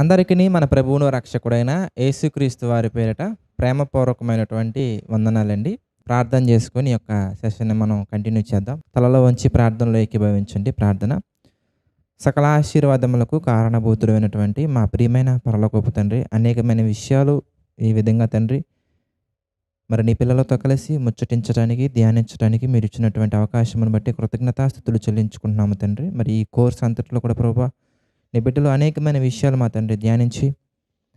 అందరికీ మన ప్రభువును రక్షకుడైన యేసుక్రీస్తు వారి పేరిట ప్రేమపూర్వకమైనటువంటి వందనాలండి. ప్రార్థన చేసుకొని యొక్క సెషన్ని మనం కంటిన్యూ చేద్దాం. తలలో వంచి ప్రార్థనలో ఏకీభవించండి. ప్రార్థన. సకల ఆశీర్వాదములకు కారణభూతుడైనటువంటి మా ప్రియమైన పరలోకపు తండ్రి అనేకమైన విషయాలు ఈ విధంగా తండ్రి మరి నీ పిల్లలతో కలిసి ముచ్చటించడానికి ధ్యానించడానికి మీరు ఇచ్చినటువంటి అవకాశమును బట్టి కృతజ్ఞతాస్థుతులు చెల్లించుకుంటున్నాము తండ్రి. మరి ఈ కోర్స్ అంతట్లో కూడా ప్రభావ నీ బిడ్డలు అనేకమైన విషయాలు మా తండ్రి ధ్యానించి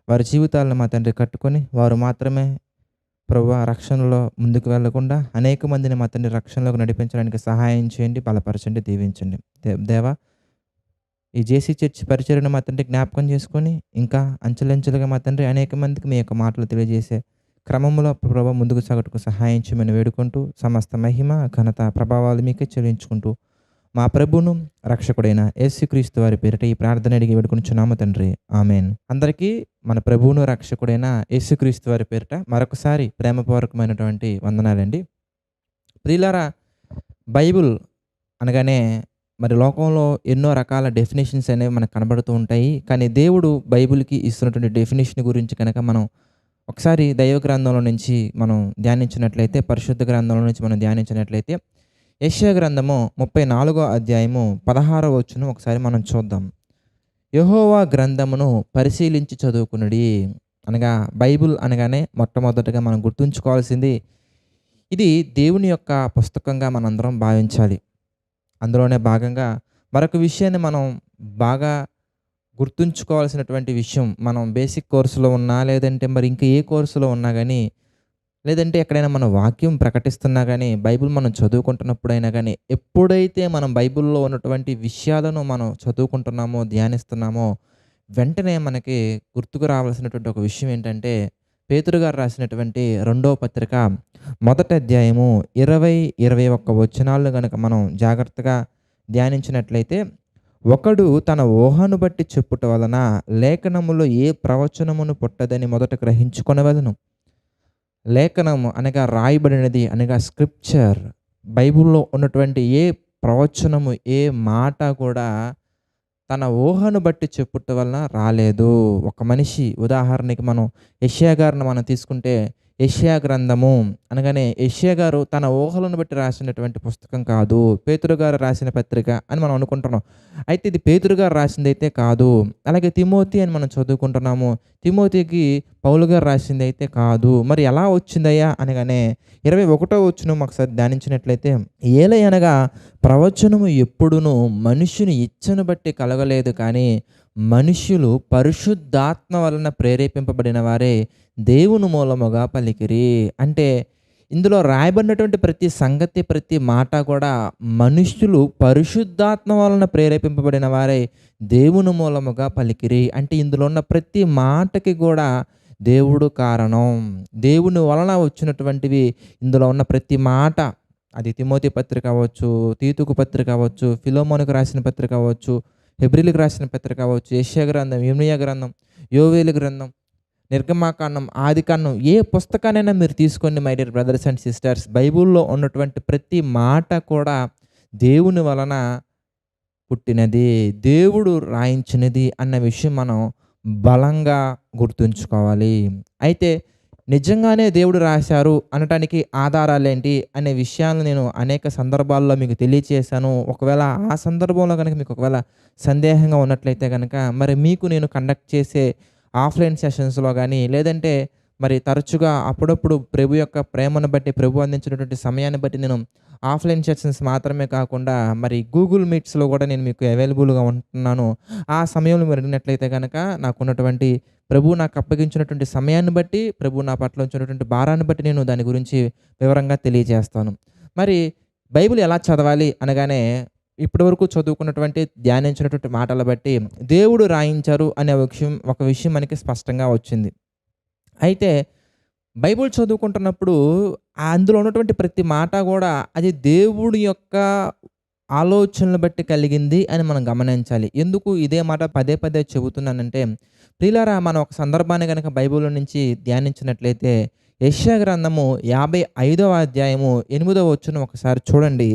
వారి జీవితాలను మా తండ్రి కట్టుకొని వారు మాత్రమే ప్రభు రక్షణలో ముందుకు వెళ్ళకుండా అనేక మందిని మా తండ్రి రక్షణలోకి నడిపించడానికి సహాయం చేయండి బలపరచండి దీవించండి. దే- దేవా ఈ జేసీ చర్చ్ పరిచయను మా తండ్రి జ్ఞాపకం చేసుకొని ఇంకా అంచెలంచెలుగా మా తండ్రి అనేక మందికి మీ యొక్క మాటలు తెలియజేసే క్రమంలో ప్రభావ ముందుకు సాగటకు సహాయం చేయమని వేడుకుంటూ సమస్త మహిమ ఘనత ప్రభావాలు మీకే చెల్లించుకుంటూ మా ప్రభును రక్షకుడైన యేసుక్రీస్తు వారి పేరిట ఈ ప్రార్థన అడిగి వేడుకొనిచున్నాము తండ్రి. ఆమెన్. అందరికీ మన ప్రభువును రక్షకుడైన యేసుక్రీస్తు వారి పేరిట మరొకసారి ప్రేమపూర్వకమైనటువంటి వందనాలండి. ప్రియులారా బైబుల్ అనగానే మరి లోకంలో ఎన్నో రకాల డెఫినేషన్స్ అనేవి మనకు కనబడుతూ ఉంటాయి. కానీ దేవుడు బైబిల్కి ఇస్తున్నటువంటి డెఫినేషన్ గురించి కనుక మనం ఒకసారి దైవ గ్రంథంలో నుంచి మనం ధ్యానించినట్లయితే పరిశుద్ధ గ్రంథంలో నుంచి మనం ధ్యానించినట్లయితే యశ్యా గ్రంథము ముప్పై నాలుగో అధ్యాయము పదహారో వచ్చును ఒకసారి మనం చూద్దాం. యహోవా గ్రంథమును పరిశీలించి చదువుకునుడి అనగా బైబిల్ అనగానే మొట్టమొదటగా మనం గుర్తుంచుకోవాల్సింది ఇది దేవుని యొక్క పుస్తకంగా మనందరం భావించాలి. అందులోనే భాగంగా మరొక విషయాన్ని మనం బాగా గుర్తుంచుకోవాల్సినటువంటి విషయం మనం బేసిక్ కోర్సులో ఉన్నా లేదంటే మరి ఇంకా ఏ కోర్సులో ఉన్నా కానీ లేదంటే ఎక్కడైనా మనం వాక్యం ప్రకటిస్తున్నా కానీ బైబిల్ మనం చదువుకుంటున్నప్పుడైనా కానీ ఎప్పుడైతే మనం బైబిల్లో ఉన్నటువంటి విషయాలను మనం చదువుకుంటున్నామో ధ్యానిస్తున్నామో వెంటనే మనకి గుర్తుకు రావాల్సినటువంటి ఒక విషయం ఏంటంటే పేతురు గారు రాసినటువంటి రెండో పత్రిక మొదటి అధ్యాయము ఇరవై ఇరవై ఒక్క వచనాలను కనుక మనం జాగ్రత్తగా ధ్యానించినట్లయితే ఒకడు తన ఊహను బట్టి చెప్పుట వలన లేఖనములో ఏ ప్రవచనమును పుట్టదని మొదట గ్రహించుకొనవలను. లేఖనము అనగా రాయబడినది అనగా స్క్రిప్చర్. బైబిల్లో ఉన్నటువంటి ఏ ప్రవచనము ఏ మాట కూడా తన ఊహను బట్టి చెప్పుట వలన రాలేదు. ఒక మనిషి ఉదాహరణకి మనం యష్యా గారిని మనం తీసుకుంటే యష్యా గ్రంథము అనగానే యష్యా గారు తన ఊహలను బట్టి రాసినటువంటి పుస్తకం కాదు పేతురు గారు రాసిన పత్రిక అని మనం అనుకుంటున్నాం. అయితే ఇది పేతురు గారు రాసింది అయితే కాదు అలాగే తిమోతి అని మనం చదువుకుంటున్నాము. తిమోతికి పౌలు గారు రాసింది అయితే కాదు. మరి ఎలా వచ్చిందయ్యా? అనగానే ఇరవై ఒకటో వచ్చును ఒకసారి ధ్యానించినట్లయితే ఏలయనగా ప్రవచనము ఎప్పుడునూ మనుషుని ఇచ్చను బట్టి కలగలేదు కానీ మనుషులు పరిశుద్ధాత్మ వలన ప్రేరేపింపబడిన వారే దేవుని మూలముగా పలికిరి. అంటే ఇందులో రాయబడినటువంటి ప్రతి సంగతి ప్రతి మాట కూడా మనుష్యులు పరిశుద్ధాత్మ వలన ప్రేరేపింపబడిన వారే దేవుని మూలముగా పలికిరి. అంటే ఇందులో ఉన్న ప్రతి మాటకి కూడా దేవుడు కారణం. దేవుని వలన వచ్చినటువంటివి ఇందులో ఉన్న ప్రతి మాట. అది తిమోతి పత్రిక అవ్వచ్చు తీతుకు పత్రిక అవ్వచ్చు ఫిలోమోనికి రాసిన పత్రిక అవ్వచ్చు హెబ్రిల్కి రాసిన పత్రిక అవ్వచ్చు యెషయా గ్రంథం యుమియా గ్రంథం యోవేలు గ్రంథం నిర్గమాకాండం ఆదికాండం ఏ పుస్తకానైనా మీరు తీసుకోండి my dear brothers and sisters బైబిల్లో ఉన్నటువంటి ప్రతి మాట కూడా దేవుని వలన పుట్టినది దేవుడు రాయించినది అన్న విషయం మనం బలంగా గుర్తుంచుకోవాలి. అయితే నిజంగానే దేవుడు రాశారు అనటానికి ఆధారాలేంటి అనే విషయాలను నేను అనేక సందర్భాల్లో మీకు తెలియచేశాను. ఒకవేళ ఆ సందర్భంలో కనుక మీకు ఒకవేళ సందేహంగా ఉన్నట్లయితే కనుక మరి మీకు నేను కండక్ట్ చేసే ఆఫ్లైన్ సెషన్స్లో కానీ లేదంటే మరి తరచుగా అప్పుడప్పుడు ప్రభు యొక్క ప్రేమను బట్టి ప్రభు అందించినటువంటి సమయాన్ని బట్టి నేను ఆఫ్లైన్ సెషన్స్ మాత్రమే కాకుండా మరి గూగుల్ మీట్స్లో కూడా నేను మీకు అవైలబుల్గా ఉంటున్నాను. ఆ సమయంలో మీరు అడిగినట్లయితే కనుక నాకున్నటువంటి ప్రభు నాకు అప్పగించినటువంటి సమయాన్ని బట్టి ప్రభు నా పట్ల ఉంచినటువంటి భారాన్ని బట్టి నేను దాని గురించి వివరంగా తెలియజేస్తాను. మరి బైబిల్ ఎలా చదవాలి అనగానే ఇప్పటివరకు చదువుకున్నటువంటి ధ్యానించినటువంటి మాటల బట్టి దేవుడు రాయించారు అనే విషయం ఒక విషయం మనకి స్పష్టంగా వచ్చింది. అయితే బైబిల్ చదువుకుంటున్నప్పుడు అందులో ఉన్నటువంటి ప్రతి మాట కూడా అది దేవుడి యొక్క ఆలోచనలు బట్టి కలిగింది అని మనం గమనించాలి. ఎందుకు ఇదే మాట పదే పదే చెబుతున్నానంటే ప్రియులారా మనం ఒక సందర్భాన్ని కనుక బైబిల్ నుంచి ధ్యానించినట్లయితే యశ్యా గ్రంథము యాభై ఐదవ అధ్యాయము ఎనిమిదవ వచ్చును ఒకసారి చూడండి.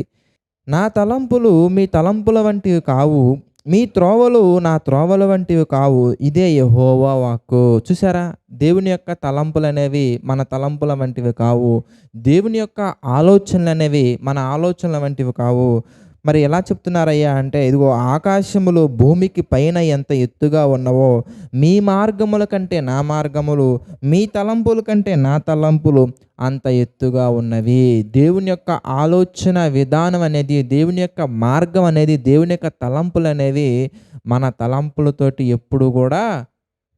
నా తలంపులు మీ తలంపుల వంటివి కావు మీ త్రోవలు నా త్రోవల వంటివి కావు. ఇదే యహోవా వాక్కు. చూసారా దేవుని యొక్క తలంపులు అనేవి మన తలంపుల వంటివి కావు. దేవుని యొక్క ఆలోచనలు అనేవి మన ఆలోచనల వంటివి కావు. మరి ఎలా చెప్తున్నారయ్యా అంటే ఇదిగో ఆకాశములు భూమికి పైన ఎంత ఎత్తుగా ఉన్నవో మీ మార్గముల కంటే నా మార్గములు మీ తలంపుల కంటే నా తలంపులు అంత ఎత్తుగా ఉన్నవి. దేవుని యొక్క ఆలోచన విధానం అనేది దేవుని యొక్క మార్గం అనేది దేవుని యొక్క తలంపులు అనేవి మన తలంపులతోటి ఎప్పుడు కూడా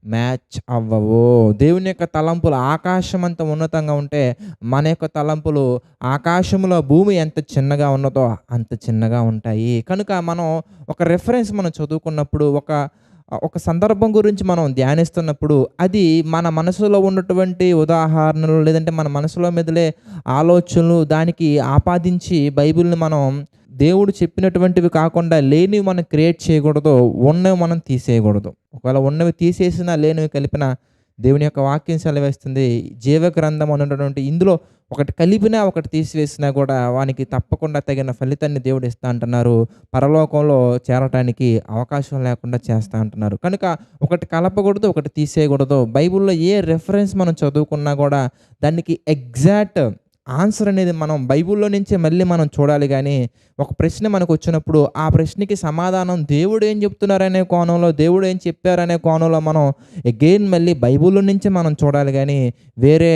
మ్యాచ్ అవ్వవు. దేవుని యొక్క తలంపులు ఆకాశం అంత ఉన్నతంగా ఉంటే మన యొక్క తలంపులు ఆకాశంలో భూమి ఎంత చిన్నగా ఉన్నదో అంత చిన్నగా ఉంటాయి. కనుక మనం ఒక రెఫరెన్స్ మనం చదువుకున్నప్పుడు ఒక ఒక సందర్భం గురించి మనం ధ్యానిస్తున్నప్పుడు అది మన మనసులో ఉన్నటువంటి ఉదాహరణలు లేదంటే మన మనసులో మెదిలే ఆలోచనలు దానికి ఆపాదించి బైబిల్ని మనం దేవుడు చెప్పినటువంటివి కాకుండా లేనివి మనం క్రియేట్ చేయకూడదు ఉన్నవి మనం తీసేయకూడదు. ఒకవేళ ఉన్నవి తీసేసినా లేనివి కలిపిన దేవుని యొక్క వాక్యం సెలవేస్తుంది. జీవ గ్రంథం అనేటటువంటి ఇందులో ఒకటి కలిపినా ఒకటి తీసివేసినా కూడా వానికి తప్పకుండా తగిన ఫలితాన్ని దేవుడు ఇస్తా అంటున్నారు. పరలోకంలో చేరటానికి అవకాశం లేకుండా చేస్తా అంటున్నారు. కనుక ఒకటి కలపకూడదు ఒకటి తీసేయకూడదు. బైబిల్లో ఏ రెఫరెన్స్ మనం చదువుకున్నా కూడా దానికి ఎగ్జాక్ట్ ఆన్సర్ అనేది మనం బైబిల్లో నుంచే మళ్ళీ మనం చూడాలి కానీ ఒక ప్రశ్న మనకు వచ్చినప్పుడు ఆ ప్రశ్నకి సమాధానం దేవుడు ఏం చెప్తున్నారనే కోణంలో దేవుడు ఏం చెప్పారనే కోణంలో మనం అగైన్ మళ్ళీ బైబిల్లో నుంచే మనం చూడాలి కానీ వేరే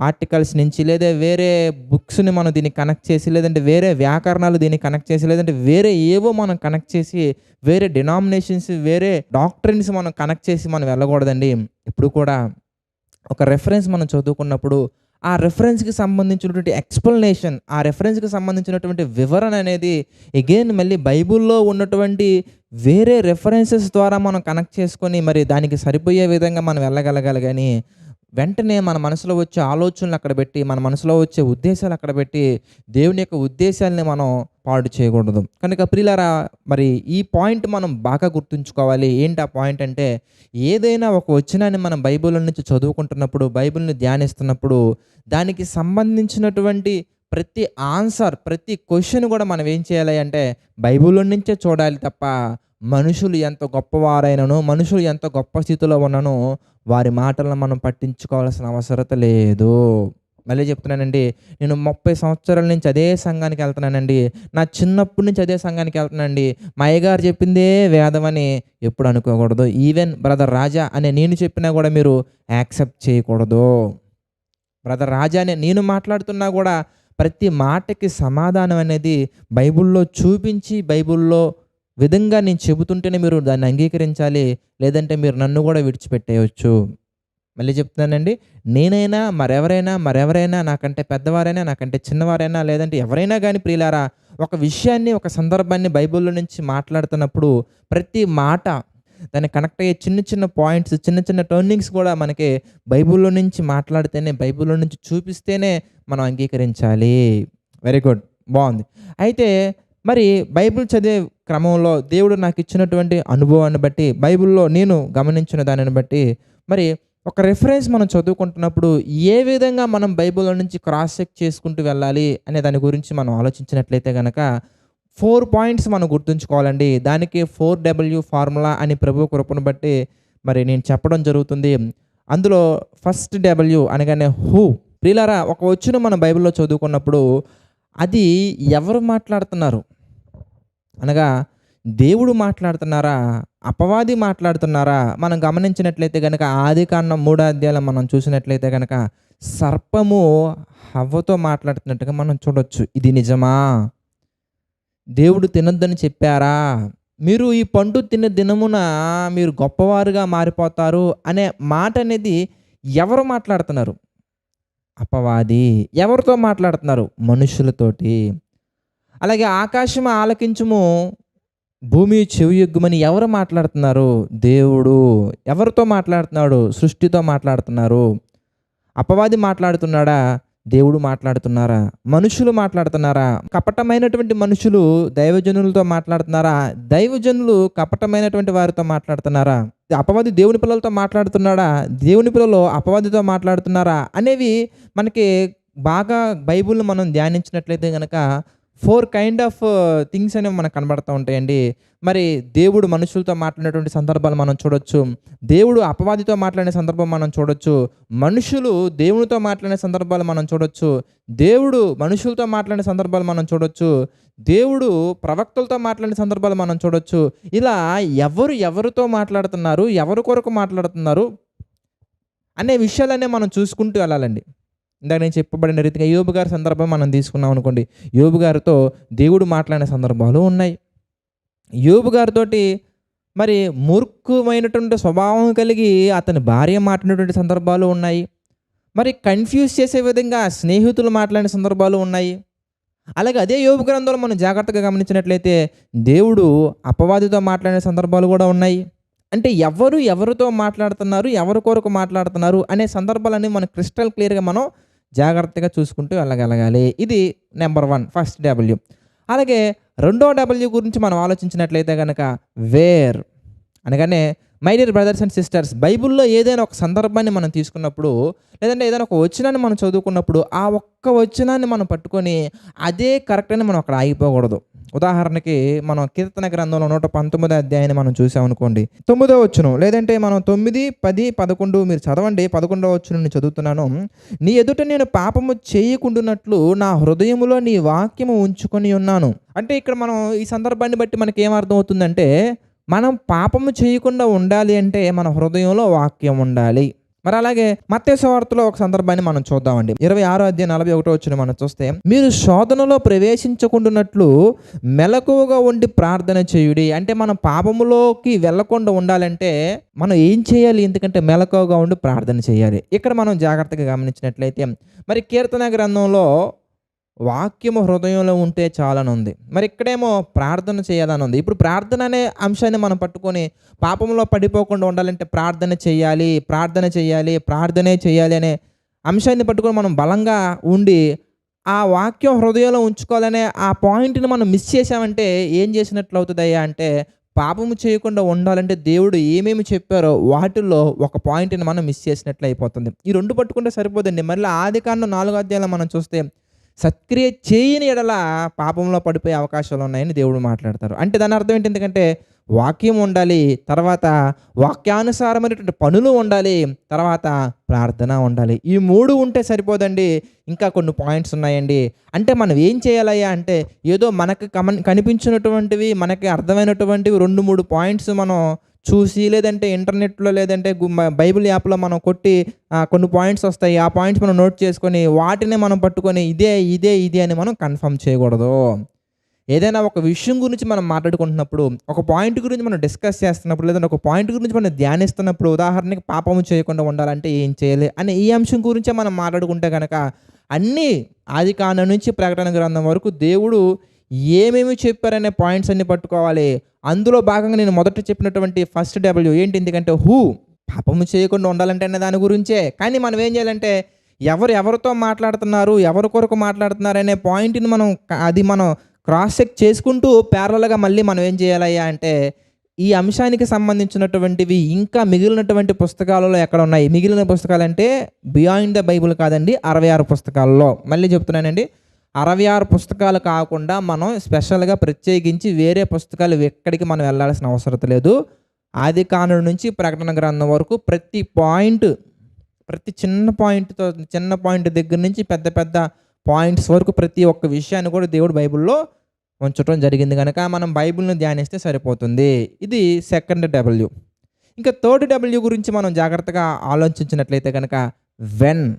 ఆర్టికల్స్ నుంచి లేదా వేరే బుక్స్ని మనం దీన్ని కనెక్ట్ చేసి లేదంటే వేరే వ్యాకరణాలు దీన్ని కనెక్ట్ చేసి లేదంటే వేరే ఏవో మనం కనెక్ట్ చేసి వేరే డినామినేషన్స్ వేరే డాక్టరీన్స్ మనం కనెక్ట్ చేసి మనం వెళ్ళకూడదండి. ఇప్పుడు కూడా ఒక రెఫరెన్స్ మనం చదువుకున్నప్పుడు ఆ రెఫరెన్స్కి సంబంధించినటువంటి ఎక్స్ప్లెనేషన్ ఆ రెఫరెన్స్కి సంబంధించినటువంటి వివరణ అనేది ఎగైన్ మళ్ళీ బైబిల్లో ఉన్నటువంటి వేరే రెఫరెన్సెస్ ద్వారా మనం కనెక్ట్ చేసుకొని మరి దానికి సరిపోయే విధంగా మనం వెళ్ళగలగాలి కానీ వెంటనే మన మనసులో వచ్చే ఆలోచనలు అక్కడ పెట్టి మన మనసులో వచ్చే ఉద్దేశాలు అక్కడ పెట్టి దేవుని యొక్క ఉద్దేశాలని మనం పాడు చేయకూడదు. కనుక ప్రిలారా మరి ఈ పాయింట్ మనం బాగా గుర్తుంచుకోవాలి. ఏంటి ఆ పాయింట్ అంటే ఏదైనా ఒక వచనాన్ని మనం బైబిల్ నుంచి చదువుకుంటున్నప్పుడు బైబిల్ని ధ్యానిస్తున్నప్పుడు దానికి సంబంధించినటువంటి ప్రతి ఆన్సర్ ప్రతి క్వశ్చన్ కూడా మనం ఏం చేయాలి అంటే బైబిల్లో నుంచే చూడాలి తప్ప మనుషులు ఎంత గొప్పవారైనను మనుషులు ఎంత గొప్ప స్థితిలో ఉన్ననో వారి మాటలను మనం పట్టించుకోవాల్సిన అవసరత లేదు. మళ్ళీ చెప్తున్నానండి నేను ముప్పై సంవత్సరాల నుంచి అదే సంఘానికి వెళ్తున్నానండి. నా చిన్నప్పటి నుంచి అదే సంఘానికి వెళ్తున్నానండి. మా అయ్యగారు చెప్పిందే వేదం అని ఎప్పుడు అనుకోకూడదు. ఈవెన్ బ్రదర్ రాజా అనే నేను చెప్పినా కూడా మీరు యాక్సెప్ట్ చేయకూడదు. బ్రదర్ రాజా అనే నేను మాట్లాడుతున్నా కూడా ప్రతి మాటకి సమాధానం అనేది బైబిల్లో చూపించి బైబిల్లో విధంగా నేను చెబుతుంటేనే మీరు దాన్ని అంగీకరించాలి లేదంటే మీరు నన్ను కూడా విడిచిపెట్టేయచ్చు. మళ్ళీ చెప్తున్నానండి నేనైనా మరెవరైనా మరెవరైనా నాకంటే పెద్దవారైనా నాకంటే చిన్నవారైనా లేదంటే ఎవరైనా కానీ ప్రియులారా ఒక విషయాన్ని ఒక సందర్భాన్ని బైబిల్లో నుంచి మాట్లాడుతున్నప్పుడు ప్రతి మాట దాన్ని కనెక్ట్ అయ్యే చిన్న చిన్న పాయింట్స్ చిన్న చిన్న టర్నింగ్స్ కూడా మనకి బైబిల్లో నుంచి మాట్లాడితేనే బైబిల్లో నుంచి చూపిస్తేనే మనం అంగీకరించాలి. Very good. బాగుంది. అయితే మరి బైబిల్ చదివే క్రమంలో దేవుడు నాకు ఇచ్చినటువంటి అనుభవాన్ని బట్టి బైబిల్లో నేను గమనించిన దానిని బట్టి మరి ఒక రెఫరెన్స్ మనం చదువుకుంటున్నప్పుడు ఏ విధంగా మనం బైబిల్లో నుంచి క్రాస్ చెక్ చేసుకుంటూ వెళ్ళాలి అనే దాని గురించి మనం ఆలోచించినట్లయితే కనుక ఫోర్ పాయింట్స్ మనం గుర్తుంచుకోవాలండి. దానికి ఫోర్ డబ్ల్యూ ఫార్ములా అని ప్రభు కృపను బట్టి మరి నేను చెప్పడం జరుగుతుంది. అందులో ఫస్ట్ డబ్ల్యూ అనగానే హూ ప్రిలారా ఒక వచ్చును మన బైబిల్లో చదువుకున్నప్పుడు అది ఎవరు మాట్లాడుతున్నారు? అనగా దేవుడు మాట్లాడుతున్నారా? అపవాది మాట్లాడుతున్నారా? మనం గమనించినట్లయితే కనుక ఆది కాండం మూడో అధ్యాయం మనం చూసినట్లయితే కనుక సర్పము హవ్వతో మాట్లాడుతున్నట్టుగా మనం చూడొచ్చు. ఇది నిజమా? దేవుడు తినొద్దని చెప్పారా? మీరు ఈ పండు తిన్న దినమున మీరు గొప్పవారుగా మారిపోతారు అనే మాట అనేది ఎవరు మాట్లాడుతున్నారు? అపవాది ఎవరితో మాట్లాడుతున్నారు? మనుషులతోటి. అలాగే ఆకాశం ఆలకించుము భూమి చెవియొగ్గుమని ఎవరు మాట్లాడుతున్నారు? దేవుడు ఎవరితో మాట్లాడుతున్నాడు? సృష్టితో మాట్లాడుతున్నారు. అపవాది మాట్లాడుతున్నాడా? దేవుడు మాట్లాడుతున్నారా? మనుషులు మాట్లాడుతున్నారా? కపటమైనటువంటి మనుషులు దైవజనులతో మాట్లాడుతున్నారా? దైవజనులు కపటమైనటువంటి వారితో మాట్లాడుతున్నారా? అపవాది దేవుని పిల్లలతో మాట్లాడుతున్నాడా? దేవుని పిల్లలు అపవాదితో మాట్లాడుతున్నారా? అనేవి మనకి బాగా బైబిల్ మనం ధ్యానించినట్లయితే కనుక ఫోర్ కైండ్ ఆఫ్ థింగ్స్ అనేవి మనకు కనబడుతూ ఉంటాయండి. మరి దేవుడు మనుషులతో మాట్లాడినటువంటి సందర్భాలు మనం చూడొచ్చు. దేవుడు అపవాదితో మాట్లాడిన సందర్భం మనం చూడొచ్చు. మనుషులు దేవునితో మాట్లాడిన సందర్భాలు మనం చూడొచ్చు. దేవుడు మనుషులతో మాట్లాడిన సందర్భాలు మనం చూడొచ్చు. దేవుడు ప్రవక్తలతో మాట్లాడిన సందర్భాలు మనం చూడొచ్చు. ఇలా ఎవరు ఎవరితో మాట్లాడుతున్నారు ఎవరి కొరకు మాట్లాడుతున్నారు అనే విషయాలనే మనం చూసుకుంటూ వెళ్ళాలండి. ఇందాక నేను చెప్పబడిన రీతిగా యోబు గారి సందర్భం మనం తీసుకున్నాం అనుకోండి. యోబు గారితో దేవుడు మాట్లాడిన సందర్భాలు ఉన్నాయి. యోబు గారితోటి మరి మూర్ఖమైనటువంటి స్వభావం కలిగి అతని భార్య మాట్లాడినటువంటి సందర్భాలు ఉన్నాయి. మరి కన్ఫ్యూజ్ చేసే విధంగా స్నేహితులు మాట్లాడిన సందర్భాలు ఉన్నాయి. అలాగే అదే యోబు గ్రంథంలో మనం జాగ్రత్తగా గమనించినట్లయితే దేవుడు అపవాదితో మాట్లాడే సందర్భాలు కూడా ఉన్నాయి. అంటే ఎవరు ఎవరితో మాట్లాడుతున్నారు ఎవరి కొరకు మాట్లాడుతున్నారు అనే సందర్భాలన్నీ మనం క్రిస్టల్ క్లియర్గా మనం జాగ్రత్తగా చూసుకుంటూ వెళ్ళగలగాలి. ఇది నెంబర్ వన్ ఫస్ట్ డబ్ల్యూ. అలాగే రెండో డబ్ల్యూ గురించి మనం ఆలోచించినట్లయితే కనుక వేర్ అనగానే my dear brothers and sisters బైబిల్లో ఏదైనా ఒక సందర్భాన్ని మనం తీసుకున్నప్పుడు లేదంటే ఏదైనా ఒక వచనాన్ని మనం చదువుకున్నప్పుడు ఆ ఒక్క వచనాన్ని మనం పట్టుకొని అదే కరెక్ట్ అని మనం అక్కడ ఆగిపోకూడదు. ఉదాహరణకి మనం కీర్తన గ్రంథంలో నూట పంతొమ్మిదో అధ్యాయాన్ని మనం చూసామనుకోండి. తొమ్మిదో వచ్చును లేదంటే మనం తొమ్మిది పది పదకొండు మీరు చదవండి పదకొండవ వచ్చును నేను చదువుతున్నాను. నీ ఎదుట నేను పాపము చేయకుండానట్లు నా హృదయములో నీ వాక్యము ఉంచుకొని ఉన్నాను. అంటే ఇక్కడ మనం ఈ సందర్భాన్ని బట్టి మనకి ఏం అవుతుందంటే మనం పాపము చేయకుండా ఉండాలి అంటే మన హృదయంలో వాక్యం ఉండాలి. మరి అలాగే మత్స్యవార్తలో ఒక సందర్భాన్ని మనం చూద్దామండి. ఇరవై ఆరో అధ్యాయం నలభై ఒకటో వచ్చిన మనం చూస్తే మీరు శోధనలో ప్రవేశించకుండానట్లు మెలకువగా ఉండి ప్రార్థన చేయుడి. అంటే మనం పాపములోకి వెళ్ళకుండా ఉండాలంటే మనం ఏం చేయాలి? ఎందుకంటే మెలకువగా ఉండి ప్రార్థన చేయాలి. ఇక్కడ మనం జాగ్రత్తగా గమనించినట్లయితే మరి కీర్తన గ్రంథంలో వాక్యము హృదయంలో ఉంటే చాలనుంది. ఉంది మరి ఇక్కడేమో ప్రార్థన చేయాలని ఉంది ఇప్పుడు ప్రార్థన అనే అంశాన్ని మనం పట్టుకొని పాపంలో పడిపోకుండా ఉండాలంటే ప్రార్థన చేయాలి ప్రార్థన చేయాలి ప్రార్థనే చేయాలి అనే అంశాన్ని పట్టుకొని మనం బలంగా ఉండి ఆ వాక్యం హృదయంలో ఉంచుకోవాలనే ఆ పాయింట్ని మనం మిస్ చేసామంటే ఏం చేసినట్లు అవుతుందయ్యా అంటే పాపము చేయకుండా ఉండాలంటే దేవుడు ఏమేమి చెప్పారో వాటిల్లో ఒక పాయింట్ని మనం మిస్ చేసినట్లు అయిపోతుంది. ఈ రెండు పట్టుకుంటే సరిపోదండి. మళ్ళీ ఆది కాండం నాలుగో అధ్యాయంలో మనం చూస్తే సత్క్రియ చేయని ఎడల పాపంలో పడిపోయే అవకాశాలు ఉన్నాయని దేవుడు మాట్లాడతారు. అంటే దాని అర్థం ఏంటి? ఎందుకంటే వాక్యం ఉండాలి తర్వాత వాక్యానుసారమైనటువంటి పనులు ఉండాలి తర్వాత ప్రార్థన ఉండాలి. ఈ మూడు ఉంటే సరిపోదండి. ఇంకా కొన్ని పాయింట్స్ ఉన్నాయండి. అంటే మనం ఏం చేయాలయ్యా అంటే ఏదో మనకు కమన్ కనిపించినటువంటివి మనకి అర్థమైనటువంటివి రెండు మూడు పాయింట్స్ మనం చూసి లేదంటే ఇంటర్నెట్లో లేదంటే బైబిల్ యాప్లో మనం కొట్టి కొన్ని పాయింట్స్ వస్తాయి. ఆ పాయింట్స్ మనం నోట్ చేసుకొని వాటిని మనం పట్టుకొని ఇదే ఇదే ఇదే అని మనం కన్ఫర్మ్ చేయకూడదు. ఏదైనా ఒక విషయం గురించి మనం మాట్లాడుకుంటున్నప్పుడు ఒక పాయింట్ గురించి మనం డిస్కస్ చేస్తున్నప్పుడు లేదంటే ఒక పాయింట్ గురించి మనం ధ్యానిస్తున్నప్పుడు ఉదాహరణకి పాపము చేయకుండా ఉండాలంటే ఏం చేయాలి అనే ఈ అంశం గురించే మనం మాట్లాడుకుంటే కనుక అన్నీ ఆది కాండం నుంచి ప్రకటన గ్రంథం వరకు దేవుడు ఏమేమి చెప్పారనే పాయింట్స్ అన్ని పట్టుకోవాలి. అందులో భాగంగా నేను మొదట చెప్పినటువంటి ఫస్ట్ డబ్ల్యూ ఏంటి? ఎందుకంటే హూ పాపము చేయకుండా ఉండాలంటే అనే దాని గురించే. కానీ మనం ఏం చేయాలంటే ఎవరు ఎవరితో మాట్లాడుతున్నారు ఎవరి కొరకు మాట్లాడుతున్నారు అనే పాయింట్ని మనం అది మనం క్రాస్ చెక్ చేసుకుంటూ ప్యారలగా మళ్ళీ మనం ఏం చేయాలయ్యా అంటే ఈ అంశానికి సంబంధించినటువంటివి ఇంకా మిగిలినటువంటి పుస్తకాలలో ఎక్కడ ఉన్నాయి? మిగిలిన పుస్తకాలు అంటే బియాండ్ ద బైబుల్ కాదండి అరవై ఆరు పుస్తకాలలో. మళ్ళీ చెప్తున్నానండి. అరవై ఆరు పుస్తకాలు కాకుండా మనం స్పెషల్గా ప్రత్యేకించి వేరే పుస్తకాలు ఎక్కడికి మనం వెళ్ళాల్సిన అవసరం లేదు. ఆది కాను నుంచి ప్రకటన గ్రంథం వరకు ప్రతి పాయింట్ ప్రతి చిన్న పాయింట్తో చిన్న పాయింట్ దగ్గర నుంచి పెద్ద పెద్ద పాయింట్స్ వరకు ప్రతి ఒక్క విషయాన్ని కూడా దేవుడు బైబిల్లో ఉంచడం జరిగింది కనుక మనం బైబిల్ని ధ్యానిస్తే సరిపోతుంది. ఇది సెకండ్ డబ్ల్యూ. ఇంకా థర్డ్ డబ్ల్యూ గురించి మనం జాగ్రత్తగా ఆలోచించినట్లయితే కనుక వెన్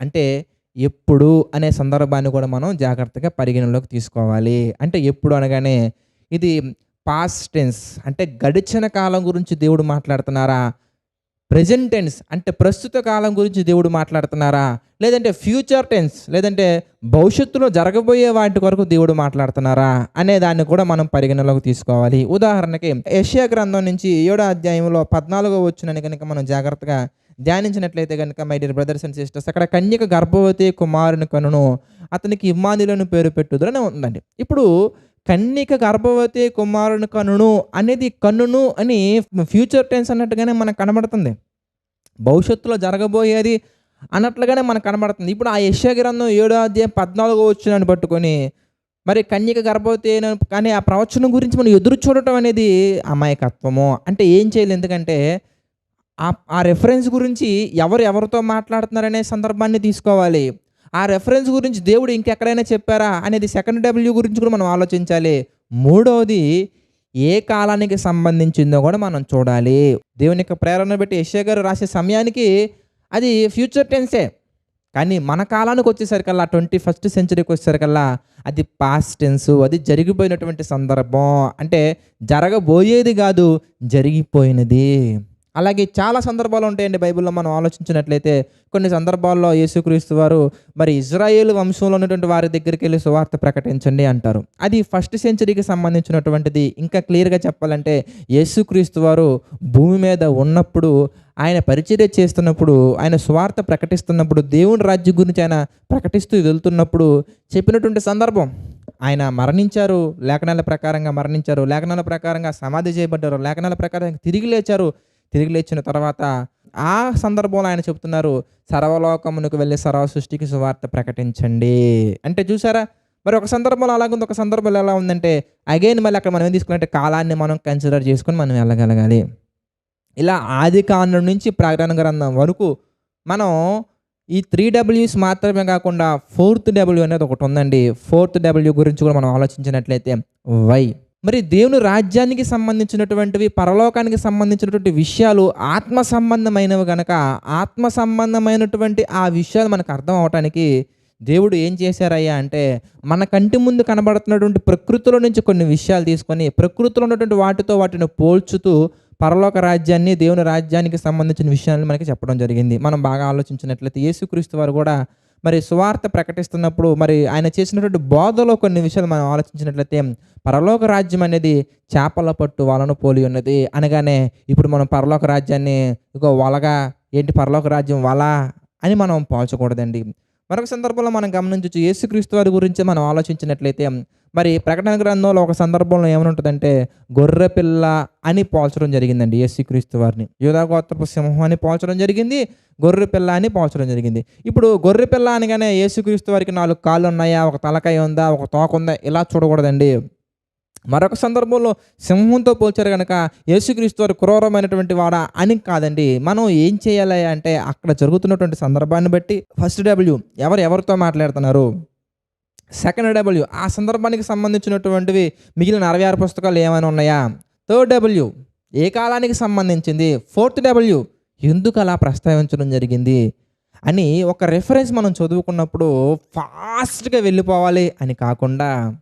అంటే ఎప్పుడు అనే సందర్భాన్ని కూడా మనం జాగ్రత్తగా పరిగణలోకి తీసుకోవాలి. అంటే ఎప్పుడు అనగానే ఇది పాస్ట్ టెన్స్ అంటే గడిచిన కాలం గురించి దేవుడు మాట్లాడుతున్నారా? ప్రజెంట్ టెన్స్ అంటే ప్రస్తుత కాలం గురించి దేవుడు మాట్లాడుతున్నారా? లేదంటే ఫ్యూచర్ టెన్స్ లేదంటే భవిష్యత్తులో జరగబోయే వాటి కొరకు దేవుడు మాట్లాడుతున్నారా? అనే దాన్ని కూడా మనం పరిగణలోకి తీసుకోవాలి. ఉదాహరణకి ఏషియా గ్రంథం నుంచి ఏడో అధ్యాయంలో పద్నాలుగో వచ్చినని కనుక మనం జాగ్రత్తగా ధ్యానించినట్లయితే కనుక my dear brothers and sisters అక్కడ కన్యక గర్భవతి కుమారుని కనును అతనికి ఇమ్మానిలను పేరు పెట్టుదురని ఉందండి. ఇప్పుడు కన్నిక గర్భవతి కుమారుని కనును అనేది కన్నును అని ఫ్యూచర్ టెన్స్ అన్నట్టుగానే మనకు కనబడుతుంది. భవిష్యత్తులో జరగబోయేది అన్నట్లుగానే మనకు కనబడుతుంది. ఇప్పుడు ఆ యశ్య గ్రంథం ఏడో అధ్యాయం పద్నాలుగో వచ్చినాన్ని పట్టుకొని మరి కన్యక గర్భవతి కానీ ఆ ప్రవచనం గురించి మనం ఎదురు చూడటం అనేది అమాయకత్వము. అంటే ఏం చేయాలి. ఎందుకంటే ఆ ఆ రెఫరెన్స్ గురించి ఎవరు ఎవరితో మాట్లాడుతున్నారనే సందర్భాన్ని తీసుకోవాలి. ఆ రెఫరెన్స్ గురించి దేవుడు ఇంకెక్కడైనా చెప్పారా అనేది సెకండ్ డబ్ల్యూ గురించి కూడా మనం ఆలోచించాలి. మూడవది ఏ కాలానికి సంబంధించిందో కూడా మనం చూడాలి. దేవుని యొక్క ప్రేరణ బట్టి యశ్య గారు రాసే సమయానికి అది ఫ్యూచర్ టెన్సే కానీ మన కాలానికి వచ్చేసరికల్లా ట్వంటీ ఫస్ట్ సెంచరీకి వచ్చేసరికల్లా అది పాస్ట్ టెన్స్ అది జరిగిపోయినటువంటి సందర్భం. అంటే జరగబోయేది కాదు జరిగిపోయినది. అలాగే చాలా సందర్భాలు ఉంటాయండి బైబిల్లో మనం ఆలోచించినట్లయితే. కొన్ని సందర్భాల్లో యేసుక్రీస్తు వారు మరి ఇజ్రాయేల్ వంశంలో ఉన్నటువంటి వారి దగ్గరికి వెళ్ళి సువార్త ప్రకటించండి అంటారు. అది ఫస్ట్ సెంచరీకి సంబంధించినటువంటిది. ఇంకా క్లియర్గా చెప్పాలంటే యేసుక్రీస్తు వారు భూమి మీద ఉన్నప్పుడు ఆయన పరిచర్య చేస్తున్నప్పుడు ఆయన స్వార్థ ప్రకటిస్తున్నప్పుడు దేవుని రాజ్యం గురించి ఆయన ప్రకటిస్తూ వెళ్తున్నప్పుడు చెప్పినటువంటి సందర్భం. ఆయన మరణించారు లేఖనాల ప్రకారంగా మరణించారు లేఖనాల ప్రకారంగా సమాధి చేయబడ్డారు లేఖనాల ప్రకారంగా తిరిగి లేచారు. తిరిగి లేచిన తర్వాత ఆ సందర్భంలో ఆయన చెప్తున్నారు సర్వలోకమునకు వెళ్ళి సర్వ సృష్టికి సువార్త ప్రకటించండి. అంటే చూసారా? మరి ఒక సందర్భంలో అలాగుంది ఒక సందర్భంలో ఎలా ఉందంటే అగైన్ మళ్ళీ అక్కడ మనం ఏం తీసుకున్నట్టే కాలాన్ని మనం కన్సిడర్ చేసుకొని మనం వెళ్ళగలగాలి. ఇలా ఆది కాండం నుంచి ప్రకటన గ్రంథం వరకు మనం ఈ త్రీ డబ్ల్యూస్ మాత్రమే కాకుండా ఫోర్త్ డబ్ల్యూ అనేది ఒకటి ఉందండి. ఫోర్త్ డబ్ల్యూ గురించి కూడా మనం ఆలోచించినట్లయితే వై మరి దేవుని రాజ్యానికి సంబంధించినటువంటివి పరలోకానికి సంబంధించినటువంటి విషయాలు ఆత్మ సంబంధమైనవి కనుక ఆత్మ సంబంధమైనటువంటి ఆ విషయాలు మనకు అర్థం అవటానికి దేవుడు ఏం చేశారయ్యా అంటే మన కంటి ముందు కనబడుతున్నటువంటి ప్రకృతిలో నుంచి కొన్ని విషయాలు తీసుకొని ప్రకృతిలో ఉన్నటువంటి వాటితో వాటిని పోల్చుతూ పరలోక రాజ్యాన్ని దేవుని రాజ్యానికి సంబంధించిన విషయాలను మనకి చెప్పడం జరిగింది. మనం బాగా ఆలోచించినట్లయితే యేసుక్రీస్తు వారు కూడా మరి సువార్త ప్రకటిస్తున్నప్పుడు మరి ఆయన చేసినటువంటి బోధలో కొన్ని విషయాలు మనం ఆలోచించినట్లయితే పరలోక రాజ్యం అనేది చేపల పట్టు వలను పోలి ఉన్నది. అనగానే ఇప్పుడు మనం పరలోక రాజ్యాన్ని ఇంకో వలగా ఏంటి పరలోక రాజ్యం వల అని మనం పోల్చకూడదండి. మరొక సందర్భంలో మనం గమనించవచ్చు యేసుక్రీస్తు వారి గురించి మనం ఆలోచించినట్లయితే మరి ప్రకటన గ్రంథంలో ఒక సందర్భంలో ఏమనుంటుందంటే గొర్రె పిల్ల అని పోల్చడం జరిగిందండి యేసుక్రీస్తు వారిని. యూధాగోత్రపు సింహం అని పోల్చడం జరిగింది గొర్రె పిల్ల అని పోల్చడం జరిగింది. ఇప్పుడు గొర్రె పిల్ల అనగానే యేసుక్రీస్తు వారికి నాలుగు కాళ్ళు ఉన్నాయా ఒక తలకాయ ఉందా ఒక తోక ఉందా ఇలా చూడకూడదండి. మరొక సందర్భంలో సింహంతో పోల్చారు కనుక యేసుక్రీస్తు వారు క్రూరమైనటువంటి వాడా అని కాదండి. మనం ఏం చేయాలి అంటే అక్కడ జరుగుతున్నటువంటి సందర్భాన్ని బట్టి ఫస్ట్ డబ్ల్యూ ఎవరు ఎవరితో మాట్లాడుతున్నారు? సెకండ్ డబ్ల్యూ ఆ సందర్భానికి సంబంధించినటువంటివి మిగిలిన అరవై ఆరు పుస్తకాలు ఏమైనా ఉన్నాయా? థర్డ్ డబ్ల్యూ ఏ కాలానికి సంబంధించింది? ఫోర్త్ డబ్ల్యూ ఎందుకు అలా ప్రస్తావించడం జరిగింది? అని ఒక రెఫరెన్స్ మనం చదువుకున్నప్పుడు ఫాస్ట్గా వెళ్ళిపోవాలి అని కాకుండా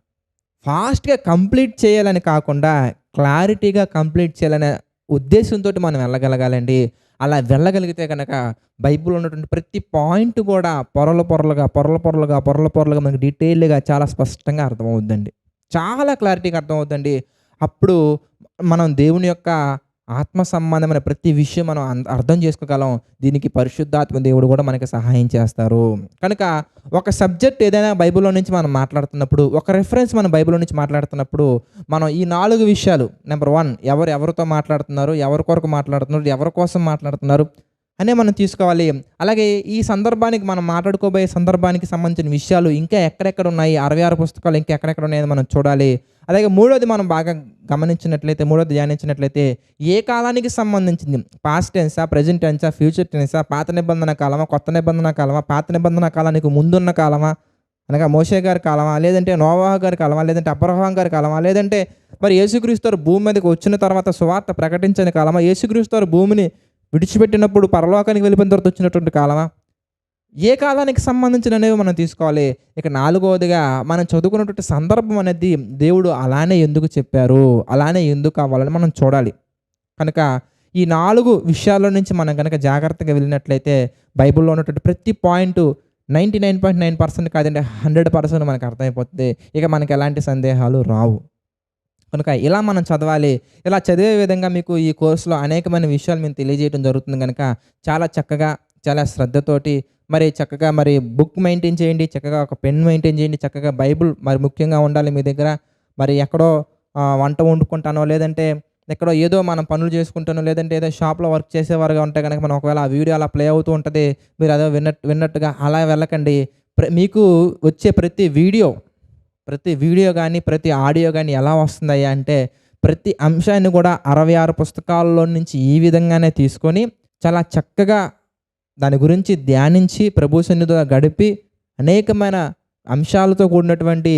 ఫాస్ట్గా కంప్లీట్ చేయాలని కాకుండా క్లారిటీగా కంప్లీట్ చేయాలనే ఉద్దేశంతో మనం వెళ్ళగలగాలండి. అలా వెళ్ళగలిగితే కనుక బైబిల్ ఉన్నటువంటి ప్రతి పాయింట్ కూడా పొరల పొరలుగా పొరల పొరలుగా పొరల పొరలుగా మనకి డీటెయిల్గా చాలా స్పష్టంగా అర్థమవుద్దండి. చాలా క్లారిటీగా అర్థమవుద్దండి. అప్పుడు మనం దేవుని యొక్క ఆత్మ సంబంధమైన ప్రతి విషయం మనం అర్థం చేసుకోగలం. దీనికి పరిశుద్ధాత్మ దేవుడు కూడా మనకి సహాయం చేస్తారు. కనుక ఒక సబ్జెక్ట్ ఏదైనా బైబిల్లో నుంచి మనం మాట్లాడుతున్నప్పుడు ఒక రెఫరెన్స్ మనం బైబిల్లో నుంచి మాట్లాడుతున్నప్పుడు మనం ఈ నాలుగు విషయాలు నెంబర్ వన్ ఎవరు ఎవరితో మాట్లాడుతున్నారు ఎవరి కొరకు మాట్లాడుతున్నారు ఎవరి కోసం మాట్లాడుతున్నారు అనే మనం తీసుకోవాలి. అలాగే ఈ సందర్భానికి మనం మాట్లాడుకోబోయే సందర్భానికి సంబంధించిన విషయాలు ఇంకా ఎక్కడెక్కడ ఉన్నాయి? అరవై ఆరు పుస్తకాలు ఇంకా ఎక్కడెక్కడ ఉన్నాయని మనం చూడాలి. అలాగే మూడోది మనం బాగా గమనించినట్లయితే మూడోది ధ్యానించినట్లయితే ఏ కాలానికి సంబంధించింది? పాస్ట్ టెన్సా ప్రజెంట్ టెన్సా ఫ్యూచర్ టెన్సా పాత నిబంధన కాలమా కొత్త నిబంధన కాలమా పాత నిబంధన కాలానికి ముందున్న కాలమా? అనగా మోషే గారి కాలమా? లేదంటే నోవాహ గారి కాలమా? లేదంటే అబ్రహాం గారి కాలమా? లేదంటే మరి యేసుక్రీస్తు భూమి మీదకి వచ్చిన తర్వాత సువార్త ప్రకటించని కాలమా? యేసుక్రీస్తు భూమిని విడిచిపెట్టినప్పుడు పరలోకానికి వెళ్ళిపోయిన తర్వాత వచ్చినటువంటి కాలమా? ఏ కాలానికి సంబంధించినవి మనం తీసుకోవాలి. ఇక నాలుగవదిగా మనం చదువుకున్నటువంటి సందర్భం అనేది దేవుడు అలానే ఎందుకు చెప్పారు? అలానే ఎందుకు అవ్వాలని మనం చూడాలి. కనుక ఈ నాలుగు విషయాల నుంచి మనం కనుక జాగ్రత్తగా వెళ్ళినట్లయితే బైబిల్లో ఉన్నటువంటి ప్రతి point ninety nine point nine percent కాదండి హండ్రెడ్ పర్సెంట్ మనకు అర్థమైపోతుంది. ఇక మనకి ఎలాంటి సందేహాలు రావు. కనుక ఇలా మనం చదవాలి ఇలా చదివే విధంగా మీకు ఈ కోర్సులో అనేకమైన విషయాలు మేము తెలియజేయడం జరుగుతుంది కనుక చాలా చక్కగా చాలా శ్రద్ధతోటి మరి చక్కగా మరి బుక్ మెయింటైన్ చేయండి చక్కగా ఒక పెన్ మెయింటైన్ చేయండి చక్కగా బైబుల్ మరి ముఖ్యంగా ఉండాలి మీ దగ్గర. మరి ఎక్కడో వంట వండుకుంటానో లేదంటే ఎక్కడో ఏదో మనం పనులు చేసుకుంటానో లేదంటే ఏదో షాప్లో వర్క్ చేసేవారుగా ఉంటే కనుక మనం ఒకవేళ ఆ వీడియో అలా ప్లే అవుతూ ఉంటుంది మీరు అదో విన్నట్టు విన్నట్టుగా అలా వెళ్ళకండి. ప్ర- మీకు వచ్చే ప్రతి వీడియో ప్రతి వీడియో కానీ ప్రతి ఆడియో కానీ ఎలా వస్తుందయ్యా అంటే ప్రతి అంశాన్ని కూడా అరవై ఆరు పుస్తకాల్లో నుంచి ఈ విధంగానే తీసుకొని చాలా చక్కగా దాని గురించి ధ్యానించి ప్రభు సన్నిధిలో గడిపి అనేకమైన అంశాలతో కూడినటువంటి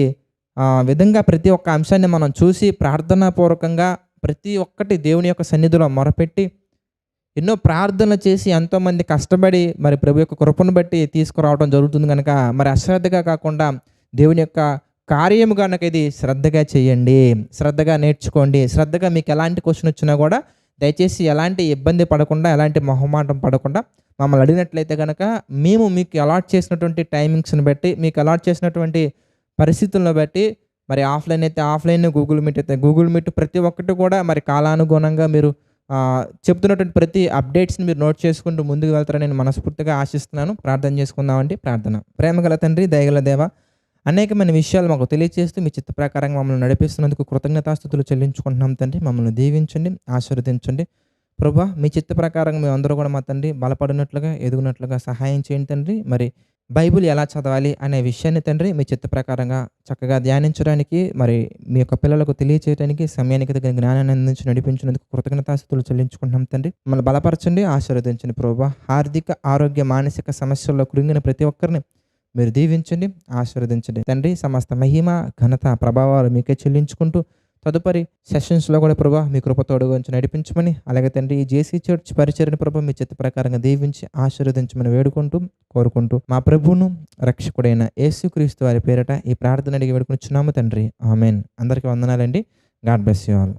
విధంగా ప్రతి ఒక్క అంశాన్ని మనం చూసి ప్రార్థనాపూర్వకంగా ప్రతి ఒక్కటి దేవుని యొక్క సన్నిధిలో మొరపెట్టి ఎన్నో ప్రార్థనలు చేసి ఎంతోమంది కష్టపడి మరి ప్రభు యొక్క కృపను బట్టి తీసుకురావడం జరుగుతుంది కనుక మరి అశ్రద్ధగా కాకుండా దేవుని యొక్క కార్యము కనుక ఇది శ్రద్ధగా చేయండి. శ్రద్ధగా నేర్చుకోండి. శ్రద్ధగా మీకు ఎలాంటి క్వశ్చన్ వచ్చినా కూడా దయచేసి ఎలాంటి ఇబ్బంది పడకుండా ఎలాంటి మొహమాటం పడకుండా మమ్మల్ని అడిగినట్లయితే కనుక మేము మీకు అలాట్ చేసినటువంటి టైమింగ్స్ని బట్టి మీకు అలాట్ చేసినటువంటి పరిస్థితులను బట్టి మరి ఆఫ్లైన్ అయితే ఆఫ్లైన్ గూగుల్ మీట్ అయితే గూగుల్ మీట్ ప్రతి ఒక్కటి కూడా మరి కాలానుగుణంగా మీరు చెప్తున్నటువంటి ప్రతి అప్డేట్స్ని మీరు నోట్ చేసుకుంటూ ముందుకు వెళ్తారని నేను మనస్ఫూర్తిగా ఆశిస్తున్నాను. ప్రార్థన చేసుకుందామండి. ప్రార్థన. ప్రేమగల తండ్రి దయగల దేవ అనేకమైన విషయాలు మాకు తెలియజేస్తూ మీ చిత్త ప్రకారంగా మమ్మల్ని నడిపిస్తున్నందుకు కృతజ్ఞతాస్థుతులు చెల్లించుకుంటున్నాం తండ్రి. మమ్మల్ని దీవించండి ఆశీర్వదించండి. ప్రభా మీ చిత్త ప్రకారంగా మేము అందరూ కూడా మా తండ్రి బలపడినట్లుగా ఎదుగునట్లుగా సహాయం చేయండి తండ్రి. మరి బైబిల్ ఎలా చదవాలి అనే విషయాన్ని తండ్రి మీ చిత్త ప్రకారంగా చక్కగా ధ్యానించడానికి మరి మీ యొక్క పిల్లలకు తెలియచేయడానికి సమయానికి తగిన జ్ఞానాన్ని అందించి నడిపించినందుకు కృతజ్ఞతాస్థుతులు చెల్లించుకుంటున్నాం తండ్రి. మమ్మల్ని బలపరచండి ఆశీర్వదించండి ప్రభా. ఆర్థిక ఆరోగ్య మానసిక సమస్యల్లో కృంగిన ప్రతి ఒక్కరిని మీరు దీవించండి ఆశీర్వదించండి. తండ్రి సమస్త మహిమ ఘనత ప్రభావాలు మీకే చెల్లించుకుంటూ తదుపరి సెషన్స్లో కూడా ప్రభా మీ కృపతోడు గురించి నడిపించమని అలాగే తండ్రి ఈ జేసీ చర్చ్ పరిచరణ ప్రభు మీ చిత్త ప్రకారంగా దీవించి ఆశీర్వదించమని వేడుకుంటూ కోరుకుంటూ మా ప్రభువును రక్షకుడైన యేసుక్రీస్తు వారి పేరట ఈ ప్రార్థన అడిగి వేడుకుని తండ్రి. ఆమెన్. అందరికీ వందనాలండి. God bless you all.